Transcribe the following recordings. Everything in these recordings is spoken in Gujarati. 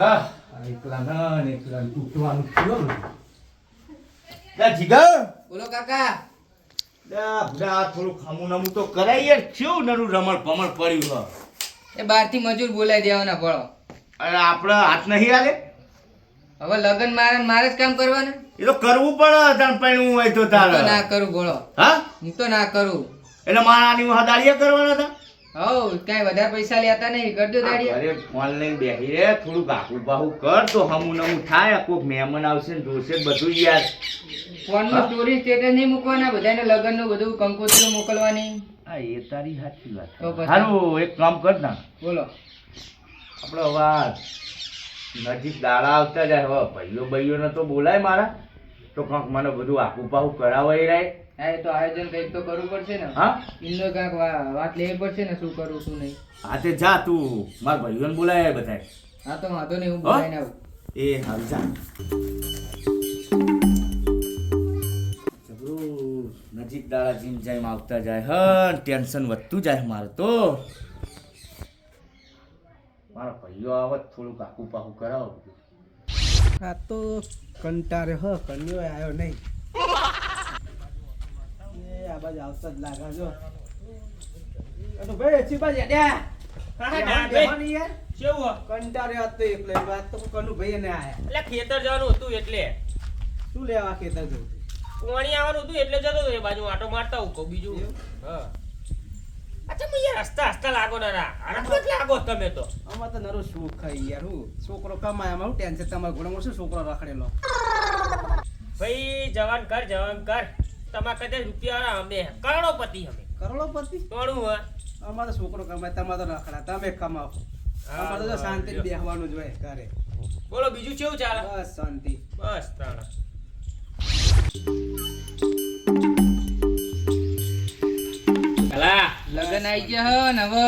હા આ એકલા ના ને એકલા ને તૂટવાનું થયું ને. લા જીગર! બોલો કાકા. આ થોડું ખામું નામું તો કરાય યાર. કેવું નરું રમણ ભમણ પડ્યું હ એ બહારથી મજૂર બોલાઈ દેવાના ભણો અરે આપણે હાથ નહીં હાલે? હવે લગન મારે ને મારે જ કામ કરવાના? એ તો કરવું પડે તાણ પૈણું હોય તો હું તો ના તારે કરું ભણો હા? હું તો ના કરું. એટલે મારાની હદાળિયા કરવાના હતા? હવ કાંઈ વધારે પૈસા લેતા નહીં કરજો દાડી અરે ફોન લઈને બેહી રે થોડું ગાકું બાહુ કર તો હમું નમું થાય કોક મહેમાન આવશે ને જોશે ને બધું યાર. ફોનમાં સ્ટોરી સ્ટેટસ નહીં મૂકવાના બધાને લગનનું બધું કંકોત્રી મોકલવાની. હા એ તારી સાચી વાત. હારું એક કામ કર ના. બોલો. આપણો અવાજ નજીક દાડા આવતા જાય હવે ભાઈઓ ભાઈઓને તો બોલાય મારા. તો કંઈક મને બધું આખું પાહું કરાવાય રહે હા એ તો આયોજન કંઈક તો કરવું પડશે ને. હા? એમનો કાંઈક વાત લેવી પડશે ને શું કરવું શું નહીં. હા તે જા તું. મારા ભાઈઓને બોલાય બધાય. હા તો વાંધો નહીં હું હો? આવું. એ હાલ જા. નજીક દાડા જીમ જાય આવતા જાય. હ ટેન્શન વધતું જાય મારે તો. મારા ભાઈઓ આવત થોડુંક આખું પાકું કરાવો આ તો કંટારે હ કન્યો આવ્યો નહીં. બાજુ આવતા જ લાગે જો. અનુ ભાઈ ખેતર જવાનું હતું એટલે. શું લેવા ખેતર જવું? પાણી આવવાનું હતું એટલે જતો હતો એ બાજુ આટો મારતા હું બીજું? હા. અચ્છા મેં યાર હસતા હસતા લાગો ના જ લાગો તમે તો. આમાં તો નરો સુખ ખાઈ યાર હું. છોકરો કમાય હું ટેન્શન તમારા ઘોડામાં શું છોકરો રખડેલો? ભાઈ જવાન કર જવાન કર. તમારા કદાચ રૂપિયા અમે કરોડોપતિ અમે. કરોડોપતિ તોડું હોય? અમારો છોકરો કમાય તમારો તો તમે કમાવો. અમારે તો શાંતિ બેહવાનું જ હોય ઘરે. બોલો બીજું કેવું ચાલે? બસ શાંતિ. બસ તાણા. લગન આવી ગયા હ ને હવે.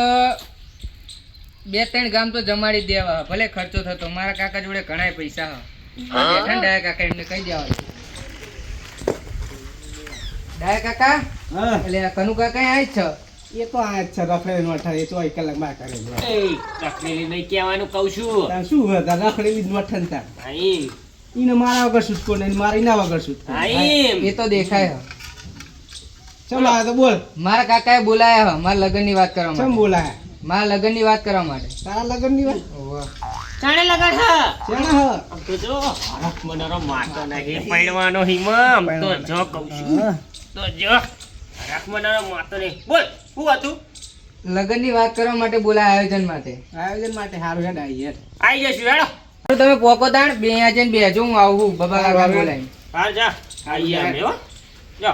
બે ત્રણ ગામ તો જમાડી દેવા. ભલે ખર્ચો થતો મારા કાકા જોડે ઘણા પૈસા હા. બેઠા ને કાકા એમને કહી દેવાનું. ડાયા કાકા? હા. એટલે કનુ કાકા અહીં જ છે? એ તો આ જ છે રખડેલી મઠા એ ચોવીસ કલાકમાં કરે છે. નહીં કહેવાનું કહું છું. શું હતા રખડેલી જ મઠન ઈને મારા વગર છૂટકો નહીં મારા એના વગર છૂટકો? એ તો દેખાય ચલો આ તો બોલ. મારા કાકાએ બોલાયા હ મારા લગનની વાત કરવા માટે. બોલાયા? મારા લગનની વાત કરવા માટે. તારા લગનની વાત ચાણે લગન હા? તો જો હરખ માતો નહીં. પડવાનો હિમમ તો જો કહું છું. હા. તો જો હરખ માતો નહીં. બોલ શું હતું લગનની વાત કરવા માટે બોલાયા આયોજન માટે. આયોજન માટે સારું હેડ આવી યાર આઈ જશું હેડો. તમે પોકો તાણ બે અહીંયા જઈને બેજો હું આવું બાબા કાકા બોલાય. હા જા આઈ અમે હો. જો.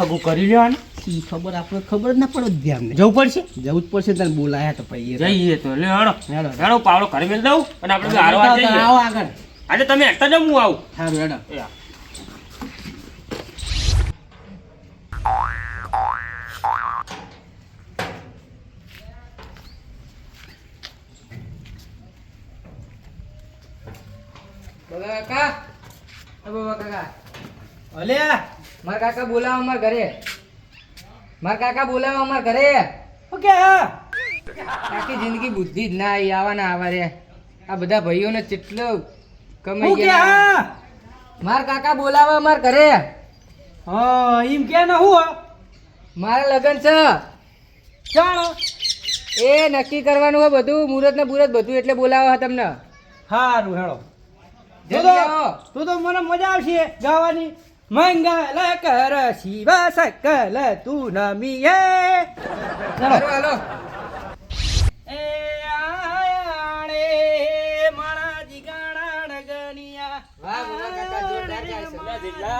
હગું કરી લેવાનું? ઈ ખબર આપણે ખબર જ ના પડે ધ્યાન જવું પડશે? જવું જ પડશે તને બોલાયા તો પછી જઈએ તો લે હેડો. હેડો. હેડો પાવડો ઘરે મેળ દઉં અને આપણે આવો આગળ. આજે તમે એકતા જ હું આવું. સારું હેડો. અલે મારા કાકા બોલાવો અમાર ઘરે. મારા કાકા બોલાવો અમાર ઘરે. ઓકે આખી જિંદગી બુદ્ધિ જ ના આવી આવા ના આવા રે. આ બધા ભાઈઓને કેટલો કમાઈ ગયા. હા. મારા કાકા બોલાવો અમાર ઘરે. હા એમ કે ના હું મારા લગન છે. ચાલો. એ નક્કી કરવાનું હોય બધું મુહૂર્ત ને મુહૂર્ત બધું એટલે બોલાવો હે તમને. સારું હેડો તું તો મને મજા આવશે ગાવાની. મંગલ કર શિવ સકલ તું નમીએ ચાલો હાલો એ આયાણે મારા જીગાણા નગનિયા વાહ, બાબા કાકા, જોરદાર ગાય છે. લે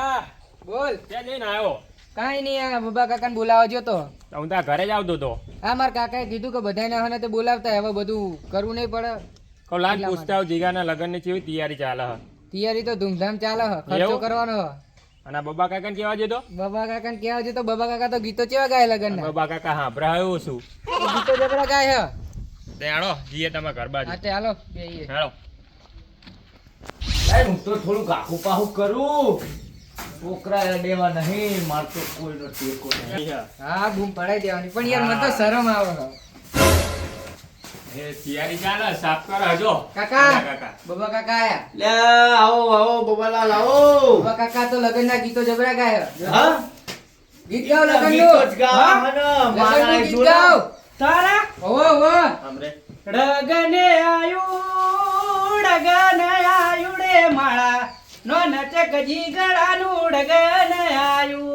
બોલ ત્યાં જઈને આવ્યો કાંઈ નહીં આ બાબા કાકાને બોલાવો જો તો હું ત્યાં ઘરે જ આવતો તો હા મારા કાકાએ કીધું કે બધાને હને તે બોલાવતા હવે બધું કરવું નહીં પડે એટલા પૂછતા આવું જીગાના લગ્નની કેવી તૈયારી ચાલે હ તૈયારી તો ધૂમધામ ચાલે હ ખર્ચો કરવાનો હ અને બબા કાકાને કેવા જતો બાબા કાકા ને કેવા તો બાબા કાકા તો ગીતો કેવા ગાય લગન બબા કાકા હા ભરાયો છું. ગીતો જબરા ગાય હે. તે હાલો જીએ તમે ઘર બાજુ. હા તે હાલો બેહીએ. હાલો. સાહેબ હું તો થોડું કાકુ પાહુ કરું. છોકરા દેવા નહીં માર તો કોઈનો ટેકો નહીં. હા ગુમ પડાઈ દેવાની. પણ યાર મને તો શરમ આવે. એ તૈયારી ચાલે સાફ કરો જો કાકા કાકા. બાબા કાકા આયા. લે આવો આવો બબાલાલ આવો. બાબા કાકા તો લગનના ગીતો જબરા ગાય. હા? ગીત ગાઓ લગનનું. ગીતો જ ગાવા મારા ગીત જોડા. તારા? હોવો હોવો. હમરે ડગને આયુ ડગને આયુ રે માળા. નો નચે ગજી ગળાનું આયુ.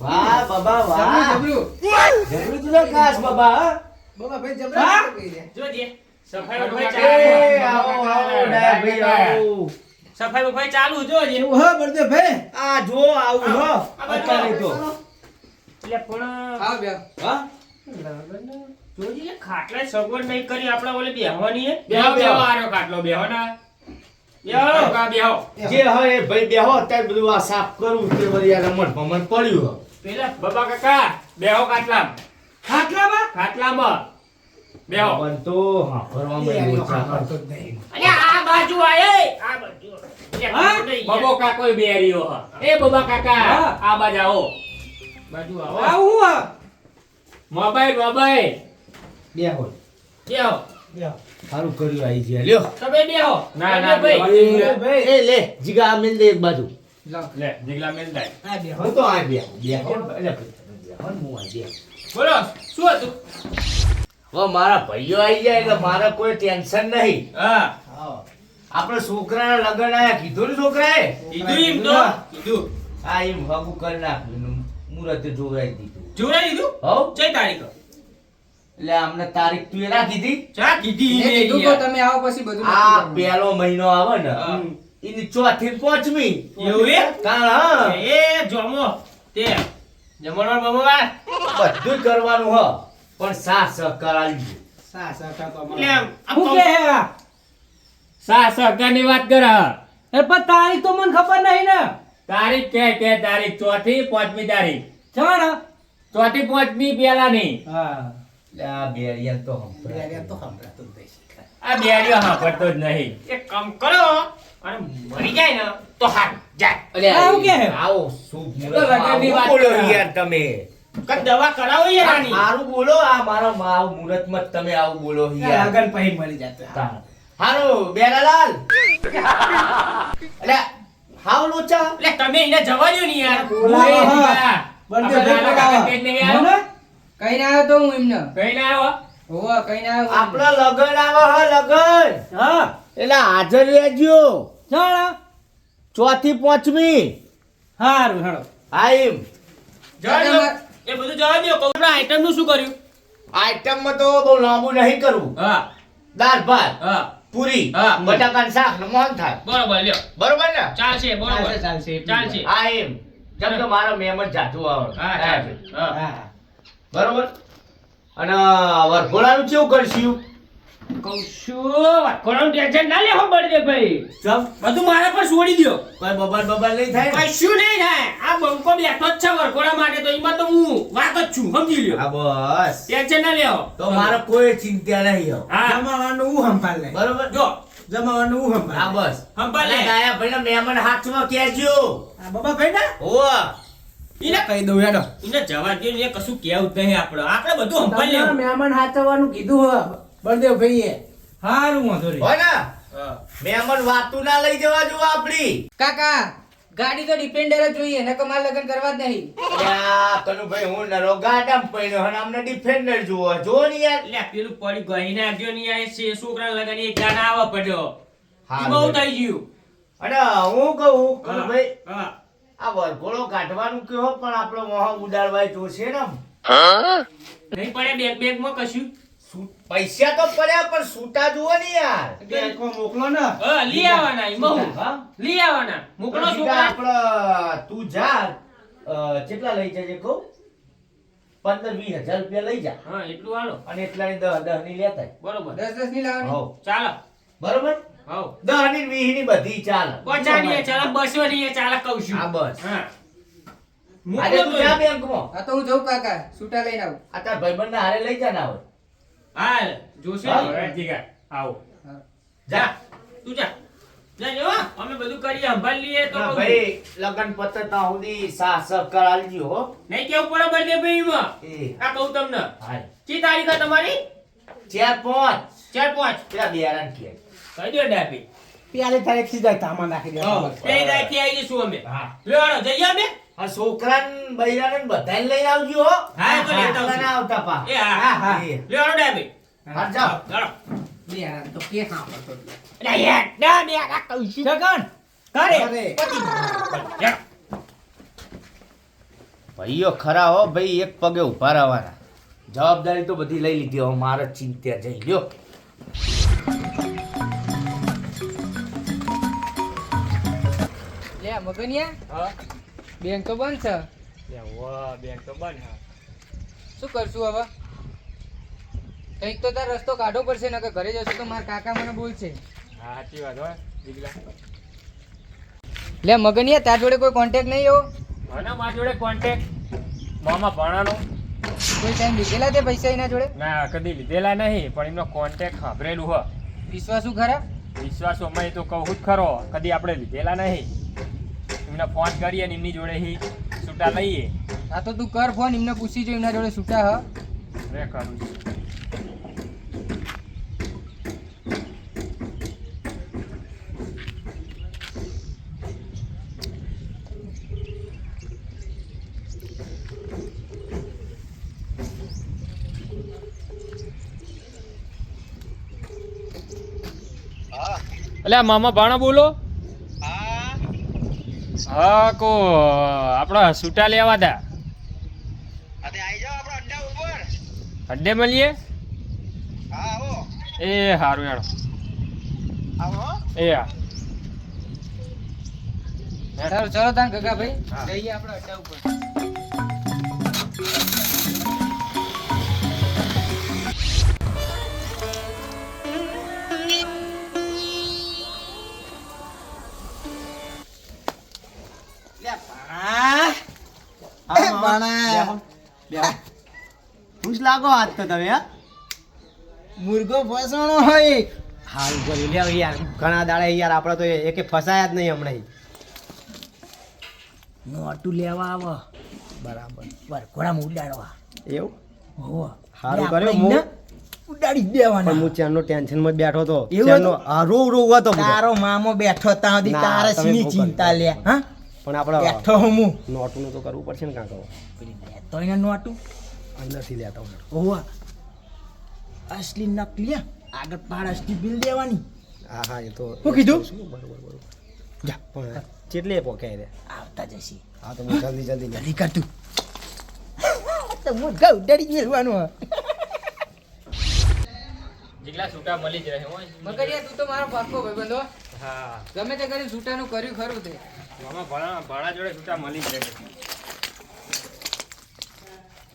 વાહ બાબા વાહ. જબરું જબરું જરૂર તું ખાસ બાબા ભાઈ જોજે સફાઈ આવો આવો આવો સફાઈ ચાલુ જોજે હો બળદે ભાઈ આ જો આવું હો. અત્યારે તો એટલે પણ આવો બે હા? જોજે ખાટલા સગવડ નહીં કરી આપણે ઓલે બેહવાની હે બેહો, બેહો. આરો ખાટલો બેહો ના. કા બેહો? જે હોય ભાઈ બેહો અત્યારે બધું આ સાફ કરવું તે બધી આ રમણ ભમણ પડ્યું પેલા બાબા કાકા બેહો ખાટલા ખાટલામાં? ખાટલામાં. બેહો. હા અરે આ બાજુ આય આ બાજુ બબો કાકો બેરીઓ હ. એ બબા કાકા હા. આ બાજુ આવો. બાજુ આવો. આવું હા મોબાઈલ મોબાઈલ. બેહો. બેહો. સારું કર્યું આઈ ગયા લ્યો. તમે બેહો. ના ના ભાઈ. એ લે જીગા મેલ દે એક બાજુ. લે. જીગલા મેલ દાય હું તો આ બેહો. બેહો. એટલે ભાઈ તમે બેહો ને હું આ બેહો. બોલો શું હતું? મારા ભાઈઓ આવી જાય એટલે મારે કોઈ ટેન્શન નહીં. હા. આપણે છોકરાના લગ્ન આયા કીધું ને છોકરાએ? કીધું એમ તો. કીધું. હા એમ હગું કરી નાખ્યું મુહૂર્ત જોવરાઈ દીધું. જોડે દીધું? હવ કઈ તારીખ? એટલે અમને તારીખ તું એ રાખી ચા કીધી એ કીધું તો તમે આવો પછી બધું આ. પહેલો મહિનો આવે ને. એની ચોથી પાંચમી. એવું એ? હા. એ જોમો. તે જમણવાર બમણવાર? બધું જ કરવાનું હ. પણ સા સહકાર આલજો. કમ- કે હે? આ? સા સહકારની વાત કર એ પણ તારીખ તો મને ખબર નહીં ને. તારીખ કે કે તારીખ? ચોથી પાંચમી તારીખ. ચાલ ચોથી પાંચમી પેલાની હા. આ બેરિયા તો હંભળાય. આ બેરીઓ સાંભળતો જ નહીં. એક કામ કરો અને મરી જાય ને તો હાર જાય. આવું કે આવો શુભ એ તો કરે. યાર તમે. કઈ દવા કરાવો યાર આની. સારું બોલો આ મારો માવ મુહૂર્તમાં મત તમે આવું બોલો યાર. લગન પહી મળી જતો. હારું બેરાલાલ અલ્યા હાવ લોચા એટલે તમે એને જવા દો ને યાર. બોલે. કઈ ના આવ્યો તો હું એમને? કઈ ના આવ્યો? હોવા કઈ ના આવ્યો આપણા લગન આવો હ લગન. હા. એટલે હાજર રહેજો. ચાલ. ચોથી પાંચમી. હારું હેડો હા એમ. દો. એ બધું જવા દો કહું આપણે આઈટમનું શું કર્યું? આઈટમમાં તો બહુ લાંબુ નહીં કરવું હા. દાળ ભાત હા. પૂરી હા. બટાકાનું શાક ને મોહન થાય બરોબર લ્યો. બરોબર ને? ચાલશે બરોબર. ચાલશે, ચાલશે, હા એમ. જેમ તો મારો મહેમાન જાતું આવે. હા હા. બરોબર? અને વરઘોડાનું કેવું કરશું? કહું છું કોણ ટેન્શન ના લેવો પડે ભાઈ. ચમ. બધું મારા પર છોડી દો કોઈ બબાલ બબાલ નહીં થાય કશું નહીં થાય. આ બંકો બેઠો જ છે વરઘોડા માટે તો એમાં તો હું વાત જ છું સમજી લ્યો. હા બસ. ટેન્શન ના લેવો. તો મારે કોઈ ચિંતા નહીં હવે. જમાવાનું હું સંભાળ લે બરોબર? જો. જમાવાનું હું હા બસ. સંભાળ લે. ગાયા ભાઈના મહેમાન હાથમાં કહેજો આ બાબા ભાઈ ના એને કહી દઉં હેડો. એને જવા દે કશું કેવું જ નહીં આપણે. આપણે બધું સંભાળ લેવું મહેમાન હાચવવાનું કીધું હો બળદેવ ભાઈએ. હારું વાંધો નહીં. હોય ને હા. મહેમાન વાતું ના લઈ જવા જો આપડી. કાકા ગાડી તો ડિપેન્ડર જ જોઈએ નકર માર લગન કરવા જ નહીં. કનુ ભાઈ હું નરો ગાડામ પડ્યો હન અમને ડિફેન્ડર જોવો જો ને યાર. લે પેલું પડી ગઈ નાખ્યો ની આ છે છોકરા લગન એક ગાડા આવા પડ્યો. હા, બહુ થઈ ગયું. અને હું કહું કનુભાઈ હા આ વરઘોડો કાઢવાનું કયો પણ આપણો મોહ ઉડાડવા જોશે ને. નહીં પડે બેગ બેગમાં કશું? પૈસા તો પડ્યા પણ સૂટા જુઓ ને યાર. બેંકો મોકલો ને. હા લઈ આવવાના એમાં હા? લઈ આવવાના. મોકલો છોકરા. આપણે તું જા. કેટલા લઈ જજે કહું. પંદર વીસ હજાર રૂપિયા લઈ જા. હા એટલું હાલો. અને એટલાની દસ દસની લેતા બરોબર. દસ દસની લાવવાની? હોવ. ચાલો. બરોબર? હો દસની વીસની બધી ચાલે. પચાની ચાલ. બસો ની ચાલો કહું છું. હા બસ. હા. આજે તું. જા બેંકમાં. હા તો હું જઉં કાકા. છૂટા લઈને આવું. આ તાર ભાઈબંધને હારે લઈ જા ના હોય હા જોશે? આવો. જા તું જા. જા અમે બધું કરીએ સંભાળ લઈએ તો ભાઈ લગન પતતા સુધી સાસ સહકાર આલજો હો. નહીં કેવું પડે બર્થડે ભાઈ માં એ. આ કહું તમને. હાલ. કી તારીખ તમારી? ચાર પાંચ. ચાર પાંચ. પેલા બેરાન કે. કહી દો ડાબી. પ્યાલે તારે સીધા થામા નાખી દે દાખી આવી જઈશું અમે. હા. લ્યો જઈએ અમે? આ છોકરાને બૈરાને બધાને લઈને આવજો હો. હા, તો લેતા એકલા ના આવતા પા. એ હા હા હા. એ. લ્યો હાલો ડાબી. હા જાઓ. ચાલો બે તો કે સાંભળતો જ નહીં. યાર ના બે આ છું. જગન કરે અરે. ભાઈઓ ખરા હો ભાઈ એક પગે ઊભા રહેવાના. જવાબદારી તો બધી લઈ લીધી હવે મારે ચિંતા જઈ લ્યો. લે મગનિયા. હા. બેંક તો બંધ છે બેંક તો બંધ શું કરશું હવે? કંઈક તો તાર રસ્તો કાઢવો પડશે ને કે ઘરે જશું તો મારા કાકા મને બોલશે. હા સાચી વાત હોય દીકલા લે મગનિયા તાર જોડે કોઈ કોન્ટેક્ટ નહીં એવો? મને મારા જોડે કોન્ટેક્ટ મામા ભણાનો. કોઈ ટાઈમ લીધેલા તે પૈસા એના જોડે? ના કદી લીધેલા નહીં પણ એમનો કોન્ટેક્ટ સાંભળેલું હ વિશ્વાસુ ખરા? વિશ્વાસ અમે તો કહું જ ખરો કદી આપણે લીધેલા નહીં. એમને ફોન કરીએ ને એમની જોડે હી છૂટા લઈએ હા તો તું કર ફોન એમને પૂછી જો એમના જોડે છૂટા હ. રે કરું છું. અલ્યા મામા ભાણા બોલો. હા કો આપણા સૂટા લેવા ઉપર. અડ્ડે મળીએ? એ સારું યાર એ હા. ચાલો ચલો તાન ગગા ભાઈ જઈએ આપણે અડ્ડા ઉપર. ખુશ લાગો આજ તો તમે હા. મુર્ગો ફસાણો હોય. હાલ બોલી લે યાર ઘણા દાડે યાર આપણે તો એકે ફસાયા જ નહીં હમણાં નોટું લેવા આવો. બરાબર. વરઘોડામાં ઉડાડવા. એવું? હો. હારું કર્યો હું ઉડાડી દેવાના. હું ચેનનો ટેન્શનમાં બેઠો હતો. એવું ચેનનો હતું? હા રોવ હતો તારો મામો બેઠો સુધી તારે સીની ચિંતા લે હા? પણ આપણે બેઠો હું. હું તો કરવું પડશે ને કાંકો. તો એને નોટું. અંદરથી લેતા હું હોવા અસલી નકલી આગળ પાડ અસલી બિલ દેવાની. હા હા એ તો હું કીધું? બરોબર બરોબર. જા પણ ચેટલે પોકે રે આવતા જશે. હા તો જલ્દી જલ્દી જલ્દી કર તું. તો હું ગઉ ડરી હે. જેટલા છૂટા મળી જ રહે મગરિયા તું તો મારો પાકો ભાઈબંધ હો. હા. ગમે તે કરી છૂટાનું કર્યું ખરું તે. મામા ભાણા ભાણા જોડે છૂટા મળી જ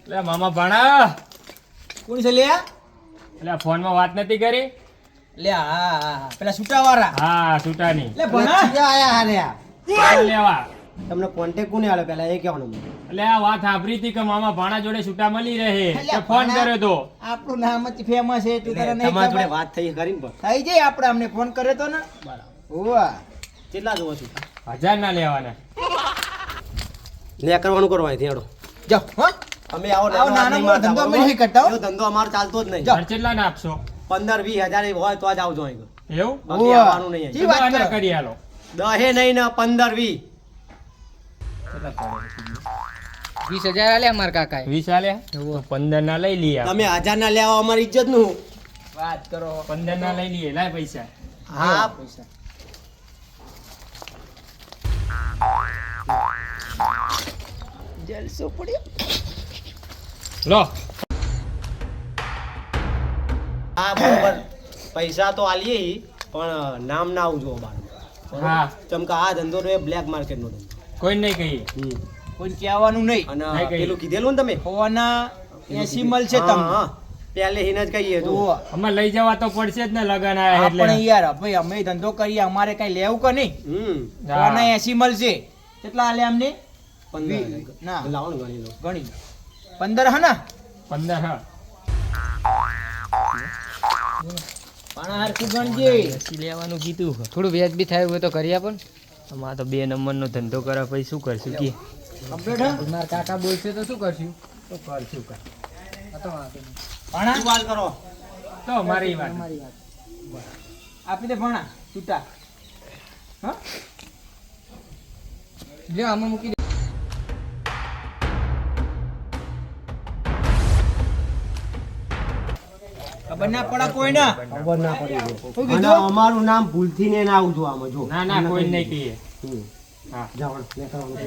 લે મામા ભાણા. કોણ છે લે એટલે ફોનમાં વાત નથી કરી? લે હા હા, હા. પેલા છૂટાવાળા. હા છૂટાની. લે ભણા. આયા હારે લેવા તમને કોન્ટેક્ટ કોને આલ્યો પેલા એ કહેવાનું એટલે આ વાત સાંભળી હતી કે મામા ભાણા જોડે છૂટા મળી રહે. અલ્યા, ફોન કર્યો તો. આપણું નામ જ ફેમસ છે. તું તને નહીં તમારા જોડે વાત થઈ કરીને પણ. થઈ જાય આપણે અમને ફોન કર્યો તો ને. કેટલા જોવો છું? હજાર ના લેવાના. લે કરવાનું કરો અહીંથી હેડો. જાઓ. હો? અમે આવો આવો નાનો મોટો ધંધો અમે નહીં કરતા હો. એવો ધંધો અમારો ચાલતો જ નહીં. ઘર કેટલા ના આપશો? પંદર વીસ હજાર હોય તો જ આવજો અહીં. એવું? બાકી આવવાનું નહીં જી વાત કરી. હાલો દહે નહીં ને પંદર વીસ. વીસ હજાર આલે અમારા કાકા વીસ આલ્યા પંદર ના લઈ લઈએ. તમે હજાર ના લેવા અમારી ઇજ્જતનું વાત કરો. પંદર ના લઈ લઈએ. લાય પૈસા. હા. પૈસા. જલસો પડ્યો. લો. હા બરોબર. પૈસા તો આલીએ પણ નામ ના આવજો અમારું. હા. ચમકા આ ધંધો એ બ્લેક માર્કેટ નો ધંધો. કોઈ નહીં કહી કોઈ કહેવાનું નહીં. અને પેલું કીધેલું ને તમે? હોવાના એસી મળશે હા, તમને. હા. પહેલે હિને જ કહીએ તો. અમે લઈ જવા તો પડશે જ ને લગન આયા એટલે. એટલે યાર ભાઈ અમે ધંધો કરીએ અમારે કઈ લેવું કે નહીં? હમ. હા. એસી મળશે કેટલા આલે અમને? ના. લાવો ગણી લો. ગણી પંદર હા ના? પંદર હા. પણ હરખું ગણજે લેવાનું કીધું. થોડું વ્યાજ બી થાય હોય તો કરી આપણ અમારે તો બે નંબરનો ધંધો કરે પછી શું કરશું? કે. કમ્પ્લીટ મારા કાકા બોલશે તો શું કરશું? તો કરશું. તો વાત કરો? તો મારી વાત. તમારી વાત. આપી દે ભણા છૂટા. હા? લ્યો આમાં મૂકી ખબર ના પડે કોઈ ના ખબર ના પડી શું અને કીધું અમારું નામ ભૂલથી ને ના આવજો આમાં જો. ના ના કોઈ નહીં કહીએ. હા. જાઓ, નીકળવાનું.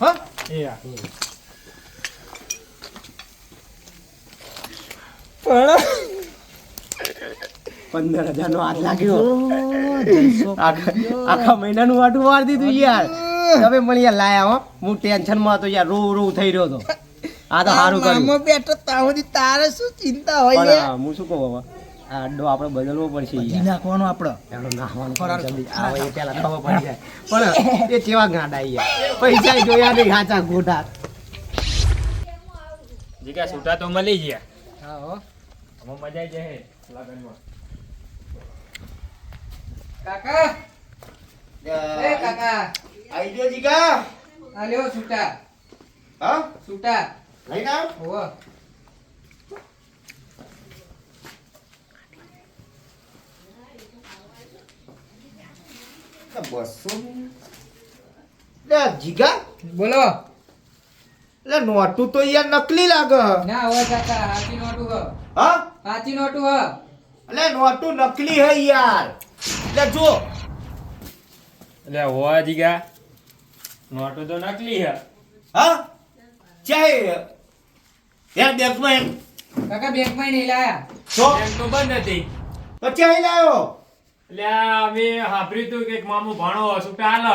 હા? એ પંદર હજાર નો હાથ લાગ્યો. આખા મહિના મહિનાનું વાટું વાર દીધું યાર. તમે મને યાર લાયા હો. હું ટેન્શનમાં હતો યાર રો રો થઈ રહ્યો હતો. આ તો સારું કર્યું. મામો બેઠો તાવથી તારે શું ચિંતા હોય પણ હું શું કહું હવે આ અડ્ડો આપણે બદલવો પડશે જી યાર. નાખવાનો આપણો. એનો નાખવાનો જલ્દી આવે એ પહેલા ખબર પડી જાય. પણ એ કેવા ગાંડા યાર. પૈસા જોયા નહીં હાચા ગોટા. જીગા છૂટા તો મળી ગયા. હા હો. હવે મજા આવી જાય લગનમાં. કાકા? એ કાકા. આઈ ગયો જીગા? આ લ્યો છૂટા. હા? છૂટા. લઈને આવ. હોવ. બસો લે જીગા? બોલો. લે નોટું તો યાર નકલી લાગે ના હોય કાકા હાચી નોટું હ. હા? હાચી નોટું હ. નોટું નકલી હે યાર. લે જો એટલે હોવા જીગા. નોટો તો નકલી હે. હા? ચાહે યાર બેગમાં એમ. કાકા બેંકમાં નહીં લાયા. તો બેંક તો બંધ હતી. તો ચાહે લાયો? એટલે આ અમે સાંભળ્યું તું કે મામો ભાણો છૂટા હાલ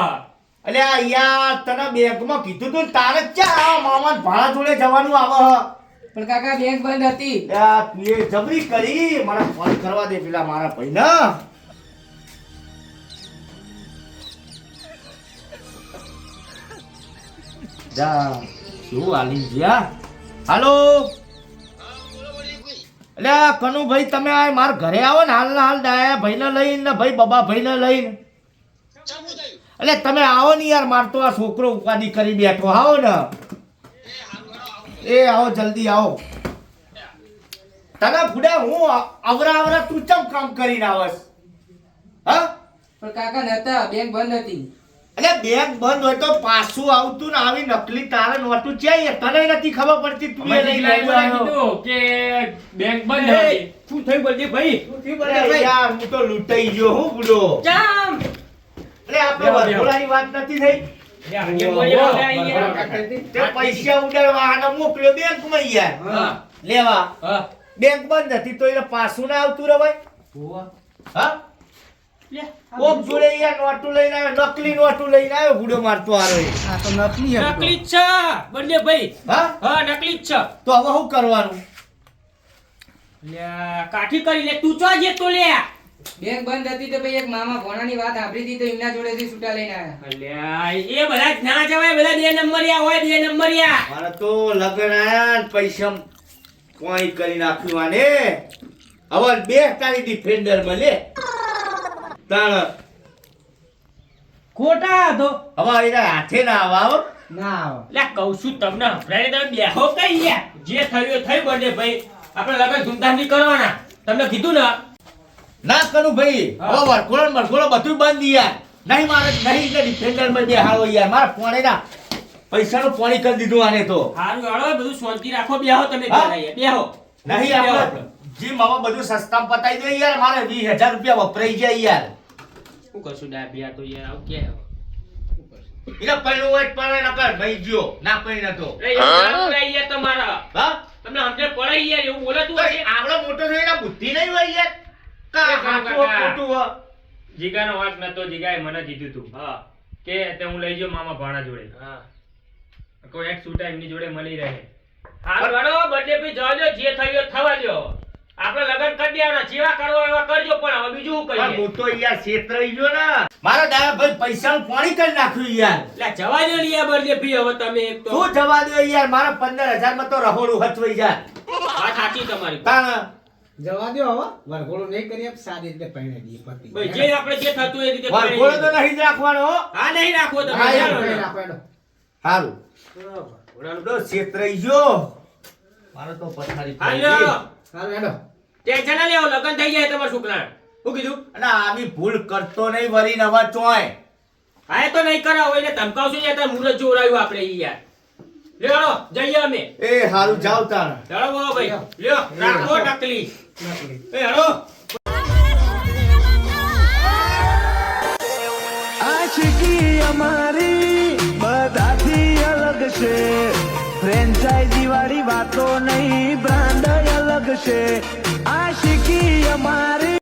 અલ્યા યાર તને બેગમાં કીધું તું તારે ક્યાં આ મામા ભાણા જોડે જવાનું આવે? હ પણ કાકા બેંક બંધ હતી. તું જબરી કરી. મને ફોન કરવા દે પેલા મારા ભાઈને. જા. શું આલી ગયા? હાલો? એટલે કનુભાઈ, તમે આ મારા ઘરે આવો ને હાલ હાલ ડાયા ભાઈને લઈને ભાઈ બબા ભાઈને લઈને. એટલે તમે આવો ને યાર, માર તો આ છોકરો ઉપાધિ કરી બેઠો. આવો ને. એ, આવો, જલ્દી આવો. તને ફૂડા હું અવરા અવરા તું ચમ કામ કરીને આવસ? હા? પણ કાકા નતા બેંક બંધ હતી. એટલે બેગ બંધ હોય તો પાછું આવતું ને આવી નકલી તારે નોટું છે તને નથી ખબર પડતી તું એ લઈ કે બેંક બંધ હતી. શું થયું બોલજે ભાઈ? યાર હું તો લૂંટાઈ ગયો હું બુડો. જામ! એટલે આપણે બેહો. વાત નથી થઈ. પૈસા ઉડાડવા આને મોકલ્યો બેંકમાં યાર. હા. લેવા. બેંક બંધ હતી તો એને પાછું ના આવતું રે ભાઈ હા? કોક જોડે યાર નોટું લઈને આવ્યો નકલી નોટું લઈને આવ્યો બુડો મારતો આરો આ તો નકલી હે નકલી છે બંને ભાઈ. હા? હા નકલી છે. તો હવે શું કરવાનું? લ્યા, કાઠી કરી લે તું ચો જે તો લે. બેંક બંધ હતી તો ભાઈ એક મામા ભોણાની વાત સાંભળી હતી તો એમના જોડેથી છૂટા લઈને આવ્યા. એ બધા ના જવાય બધા બે નંબરિયા હોય બે નંબરિયા મારે તો લગન આયા ને પૈસા કોઈ કરી નાખ્યું આને. હવે બે તારી ડિફેન્ડરમાં લે તાણ. ખોટા તો. હવે એના હાથે ના આવો ના આવો. લે કહું છું તમને ફ્રેન્ડ તમે બેહો કઈ યાર. જે થયું થઈ બને ભાઈ. આપણે લગન ધૂમધામ નહીં કરવાના. તમને કીધું ને? ના કરું ભાઈ. હવે વરઘોડો ને બધું બંધ યાર. નહીં મારે નહીં એટલે ડિફેન્ડરમાં બેહાડો યાર. મારા પોણે ના પૈસાનું પોણી કરી દીધું આને તો. હારું હાલો બધું શાંતિ રાખો બેહો તમે બેહો. નહીં આપણે. જીમ હવે બધું સસ્તામાં પતાઈ દે યાર મારે વીસ હજાર રૂપિયા વપરાઈ જાય યાર. શું કરશું? ડાબિયા તો યાર આવ કે એટલે પૈણું હોય તો પહેલા કર ભાઈ ગયો ના પૈણ તો. એ યાર ના તમારા. હા? તમને સમજણ પડે યાર એવું બોલે તું આપણો મોટો થઈને બુદ્ધિ નહીં હોય યાર. કા હાચું ખોટું હોય. જીગાનો વાત નતો જીગાએ મને કીધું તું. હા. કે તે હું લઈ ગયો મામા ભાણા જોડે. હા. કોઈ એક છૂટા એમની જોડે મળી રહે. હાલ ગણો બર્થડે પી જવા જે થયો થવા દો આપણે લગન કરી દેવાના જેવા કરવો એવા કરજો પણ હવે બીજું શું કહીએ હું તો યાર ક્ષેત્ર ઈજો ને. મારા દાદા ભાઈ પૈસાનું પાણી કરી નાખ્યું યાર. એટલે જવા દો ને યાર બર્થડે પી હવે તમે એક તો શું જવા દો યાર? મારા 15000 માં તો રહોડું હચવાઈ જાય. વાત સાચી તમારી. પણ જવા દો હવે. વરઘોડો નહીં કરી આપ સારી રીતે પહેણે દઈએ પતિ. ભાઈ જે આપણે જે થતું એ રીતે વરઘોડો તો નહીં જ રાખવાનો હા. નહીં રાખવો તમે હા, ચાલો એ ને. રાખો એનો. સારું વરઘોડાનો તો છેતરાઈ ગયો. મારો તો પથારી ગઈ. હેડો. ટેન્શન ના લેવો લગન થઈ જાય તમારા છોકરાને શું કીધું? અને આવી ભૂલ કરતો નહીં વરી નવા ચોય. હા એ તો નહીં કરાવો એટલે ધમકાવશું ને ત્યારે મુરત જોરાયું આપણે ઈ યાર. લ્યો જઈએ અમે. એ હારું જાવ તાર ચાલો બોલો ભાઈ. લ્યો રાખો નકલી એ હાલો આશિકી અમારી બધાથી અલગ છે. ફ્રેન્ચાઇઝી વાળી વાતો નહીં છે. આશિકી અમારી